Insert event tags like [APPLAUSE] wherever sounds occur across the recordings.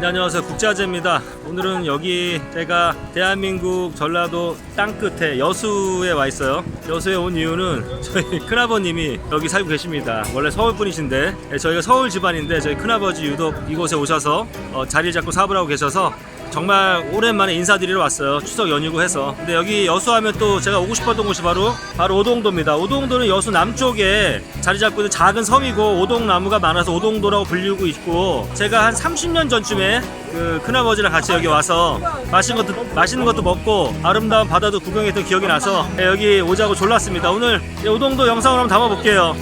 네, 안녕하세요. 국자재입니다. 오늘은 여기 제가 대한민국 전라도 땅끝에 여수에 와 있어요. 여수에 온 이유는 저희 [LAUGHS] 큰아버님이 여기 살고 계십니다. 원래 서울 분이신데 네, 저희가 서울 집안인데 저희 큰아버지 유독 이곳에 오셔서 어, 자리를 잡고 사업을 하고 계셔서 정말 오랜만에 인사드리러 왔어요. 추석 연휴고 해서. 근데 여기 여수 하면 또 제가 오고 싶었던 곳이 바로 바로 오동도입니다. 오동도는 여수 남쪽에 자리 잡고 있는 작은 섬이고 오동나무가 많아서 오동도라고 불리고 있고 제가 한 30년 전쯤에 그 큰아버지랑 같이 여기 와서 맛있는 것도 맛있는 것도 먹고 아름다운 바다도 구경했던 기억이 나서 네, 여기 오자고 졸랐습니다. 오늘 이 오동도 영상을 한번 담아 볼게요.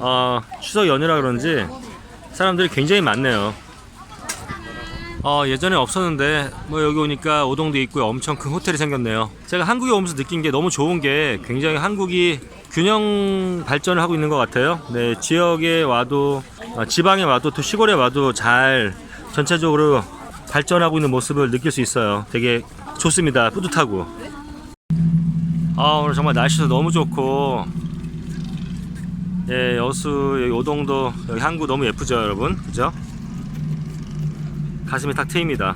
어, 추석 연휴라 그런지 사람들이 굉장히 많네요. 어, 예전에 없었는데 뭐 여기 오니까 오동도 있고 엄청 큰 호텔이 생겼네요. 제가 한국에 오면서 느낀 게 너무 좋은 게 굉장히 한국이 균형 발전을 하고 있는 것 같아요. 네, 지역에 와도 어, 지방에 와도 또 시골에 와도 잘 전체적으로 발전하고 있는 모습을 느낄 수 있어요. 되게 좋습니다. 뿌듯하고. 아, 오늘 정말 날씨도 너무 좋고 예, 여수 오동도 여기 항구 너무 예쁘죠, 여러분? 그죠? 가슴이 탁 트입니다.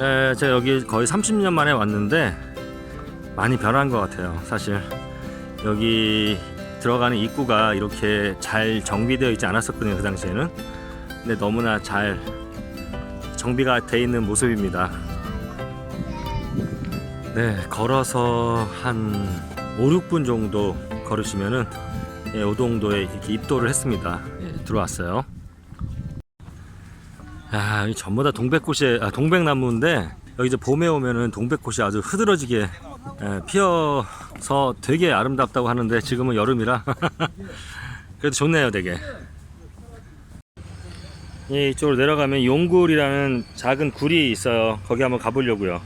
예, 제가 여기 거의 30년 만에 왔는데 많이 변한 것 같아요. 사실 여기 들어가는 입구가 이렇게 잘 정비되어 있지 않았었거든요, 그 당시에는. 근데 너무나 잘 정비가 돼 있는 모습입니다. 네, 걸어서 한 5, 6분 정도 걸으시면은 예, 오동도에 이렇게 입도를 했습니다. 예, 들어왔어요. 아, 이 전부 다 동백꽃이 아, 동백나무인데 여기 이제 봄에 오면은 동백꽃이 아주 흐드러지게 예, 피어서 되게 아름답다고 하는데 지금은 여름이라 [LAUGHS] 그래도 좋네요, 되게. 예, 이쪽으로 내려가면 용굴이라는 작은 굴이 있어요. 거기 한번 가보려고요.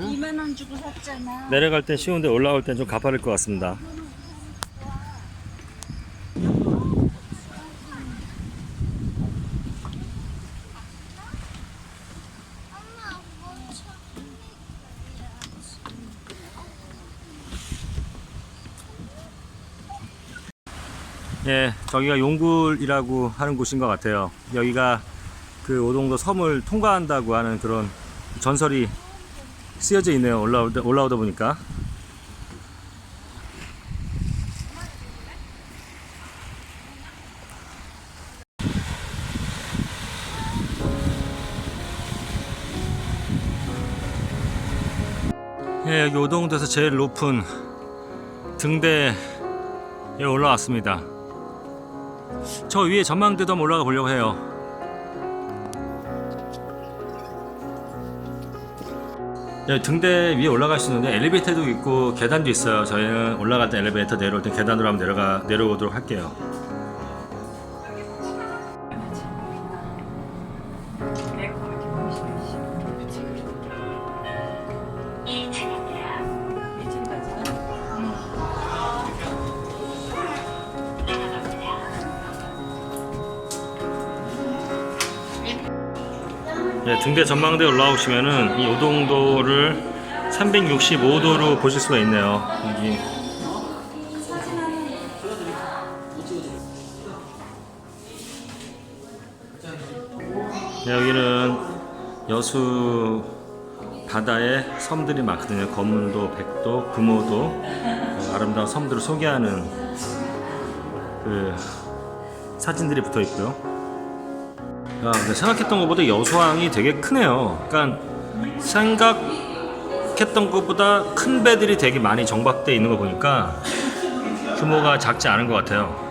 2만 원 주고 샀잖아. 내려갈 땐 쉬운데 올라올 땐 좀 가파를 것 같습니다. 예, 저기가 용굴이라고 하는 곳인 것 같아요. 여기가 그 오동도 섬을 통과한다고 하는 그런 전설이 쓰여져 있네요. 올라오다, 올라오다 보니까. 예, 여기 오동도에서 제일 높은 등대에 올라왔습니다. 저 위에 전망대도 한번 올라가 보려고 해요. 등대 위에 올라갈 수 있는데 엘리베이터도 있고 계단도 있어요. 저희는 올라갈 때 엘리베이터 내려올 때 계단으로 한번 내려가 내려오도록 할게요. 네, 등대 전망대 올라오시면은 이 오동도를 365도로 보실 수가 있네요. 여기 네, 여기는 여수 바다에 섬들이 많거든요. 검문도, 백도, 금오도 어, 아름다운 섬들을 소개하는 그 사진들이 붙어 있고요. 야, 근데 생각했던 것보다 여수항이 되게 크네요. 그러니까 생각했던 것보다 큰 배들이 되게 많이 정박돼 있는 거 보니까 규모가 작지 않은 것 같아요.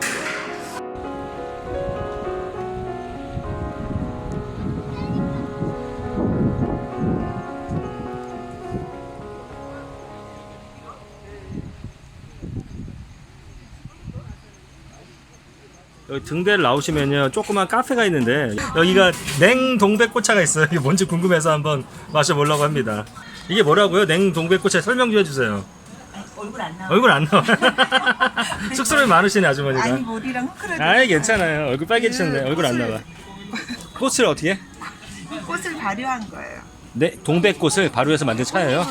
여기 등대를 나오시면요 조그만 카페가 있는데 여기가 냉동백꽃차가 있어요. 이게 뭔지 궁금해서 한번 마셔보려고 합니다. 이게 뭐라고요? 냉동백꽃차 설명 좀 해주세요. 얼굴 안 나와. 얼굴 안 나와. [LAUGHS] 쑥스러움이 많으시네 아주머니가. 아니 머리랑 흐크러져. 아이 괜찮아요. 얼굴 빨개지셨네. 얼굴 안 나와. 꽃을 어떻게? 꽃을 발효한 거예요. 네, 동백꽃을 발효해서 만든 차예요.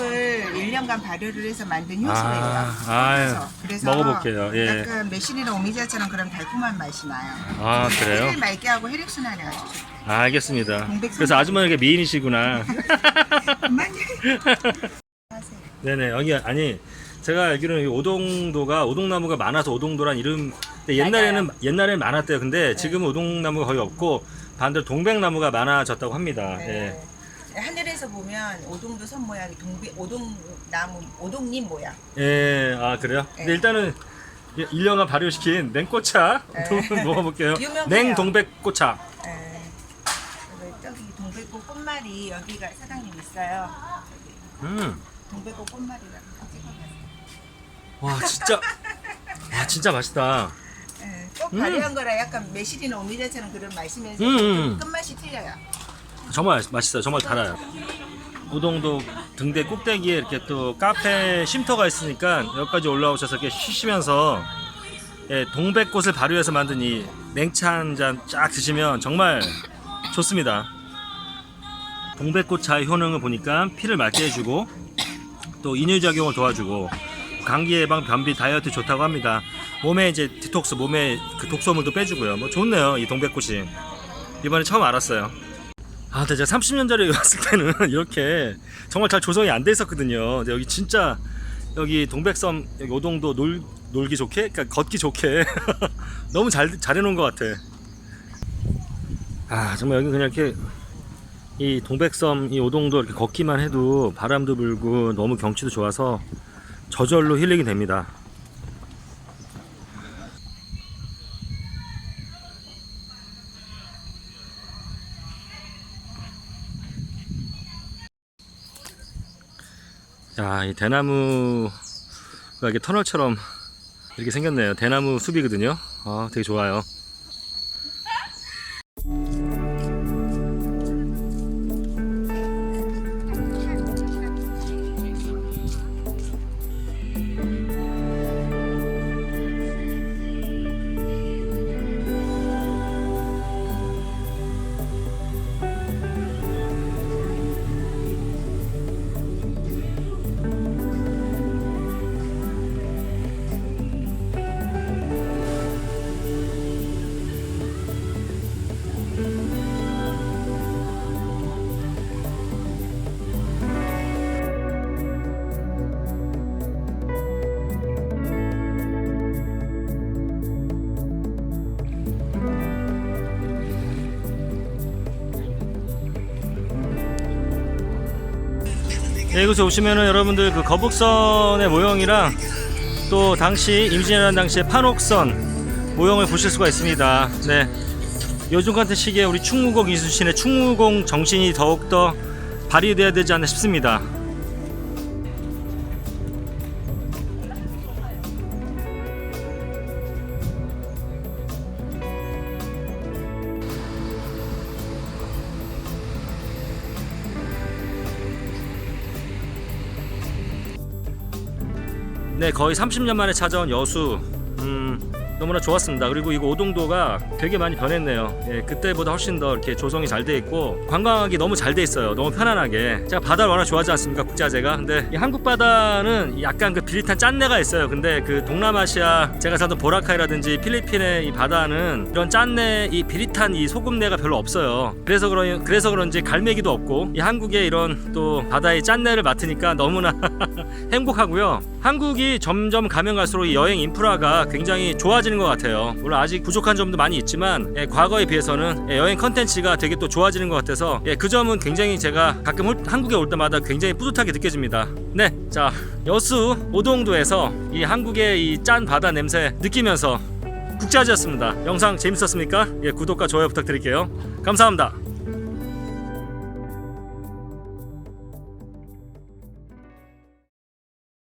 꽃을 1년간 발효를 해서 만든 효소예요. 아, 아유, 그래서 먹어볼게요. 예. 약간 매실이나 오미자처럼 그런 달콤한 맛이 나요. 아 그래요? 를 맑게 하고 혈액 순환이 아주 좋아요. 아, 알겠습니다. 그래서 아주머니가 미인이시구나. 그만요. 하세요. [LAUGHS] 네네 여기 아니 제가 알기로는 이 오동도가 오동나무가 많아서 오동도란 이름 근데 옛날에는 옛날에는 많았대요. 근데 지금은 오동나무가 거의 없고 반대로 동백나무가 많아졌다고 합니다. 네. 하늘에서 보면 오동도 선 모양이 동비 오동 나무 오동잎 모양. 예. 예, 아 그래요? 근데 네. 일단은 1년간 발효시킨 냉꽃차 네. [LAUGHS] 먹어볼게요. 유명해요. 냉동백꽃차. 네. 그리고 저기 동백꽃 꽃말이 여기가 사장님 있어요. 음. 동백꽃 꽃말이라고 찍어봤어요. 와 진짜 와 진짜 맛있다. 네. 꼭 음. 발효한 거라 약간 매실이나 오미자처럼 그런 맛이면서 음, 음. 끝맛이 틀려요. 정말 맛있어요. 정말 달아요. 우동도 등대 꼭대기에 이렇게 또 카페 쉼터가 있으니까 여기까지 올라오셔서 이렇게 쉬시면서 예, 동백꽃을 발효해서 만든 이 냉차 한 잔 쫙 드시면 정말 좋습니다. 동백꽃 차의 효능을 보니까 피를 맑게 해주고 또 인유작용을 도와주고 감기 예방, 변비, 다이어트 좋다고 합니다. 몸에 이제 디톡스, 몸에 그 독소물도 빼주고요. 뭐 좋네요, 이 동백꽃이. 이번에 처음 알았어요. 아, 근데 제가 30년 전에 왔을 때는 [LAUGHS] 이렇게 정말 잘 조성이 안 돼 있었거든요. 근데 여기 진짜 여기 동백섬 오동도 놀 놀기 좋게, 그러니까 걷기 좋게 [LAUGHS] 너무 잘 잘 해놓은 것 같아. 아, 정말 여기 그냥 이렇게 이 동백섬 이 오동도 이렇게 걷기만 해도 바람도 불고 너무 경치도 좋아서 저절로 힐링이 됩니다. 야, 이 대나무가 이렇게 터널처럼 이렇게 생겼네요. 대나무 숲이거든요. 아, 되게 좋아요. 네, 이곳에 오시면은 여러분들 그 거북선의 모형이랑 또 당시 임진왜란 당시의 판옥선 모형을 보실 수가 있습니다. 네. 요즘 같은 시기에 우리 충무공 이순신의 충무공 정신이 더욱더 발휘돼야 되지 않나 싶습니다. 네, 거의 30년 만에 찾아온 여수. 음, 너무나 좋았습니다. 그리고 이거 오동도가 되게 많이 변했네요. 예, 그때보다 훨씬 더 이렇게 조성이 잘 돼 있고 관광하기 너무 잘 돼 있어요. 너무 편안하게. 제가 바다를 워낙 좋아하지 않습니까? 국자재가. 근데 이 한국 바다는 약간 그 비릿한 짠내가 있어요. 근데 그 동남아시아 제가 살던 보라카이라든지 필리핀의 이 바다는 이런 짠내, 이 비릿한 이 소금내가 별로 없어요. 그래서 그런 그래서 그런지 갈매기도 없고 이 한국의 이런 또 바다의 짠내를 맡으니까 너무나 [LAUGHS] 행복하고요. 한국이 점점 가면 갈수록 이 여행 인프라가 굉장히 좋아지는 것 같아요. 물론 아직 부족한 점도 많이 있지만 예, 과거에 비해서는 예, 여행 컨텐츠가 되게 또 좋아지는 것 같아서 예, 그 점은 굉장히 제가 가끔 올- 한국에 올 때마다 굉장히 뿌듯하게 느껴집니다. 네, 자 여수 오동도에서 이 한국의 이 짠 바다 냄새 느끼면서 국자지였습니다. 영상 재밌었습니까? 예, 구독과 좋아요 부탁드릴게요. 감사합니다.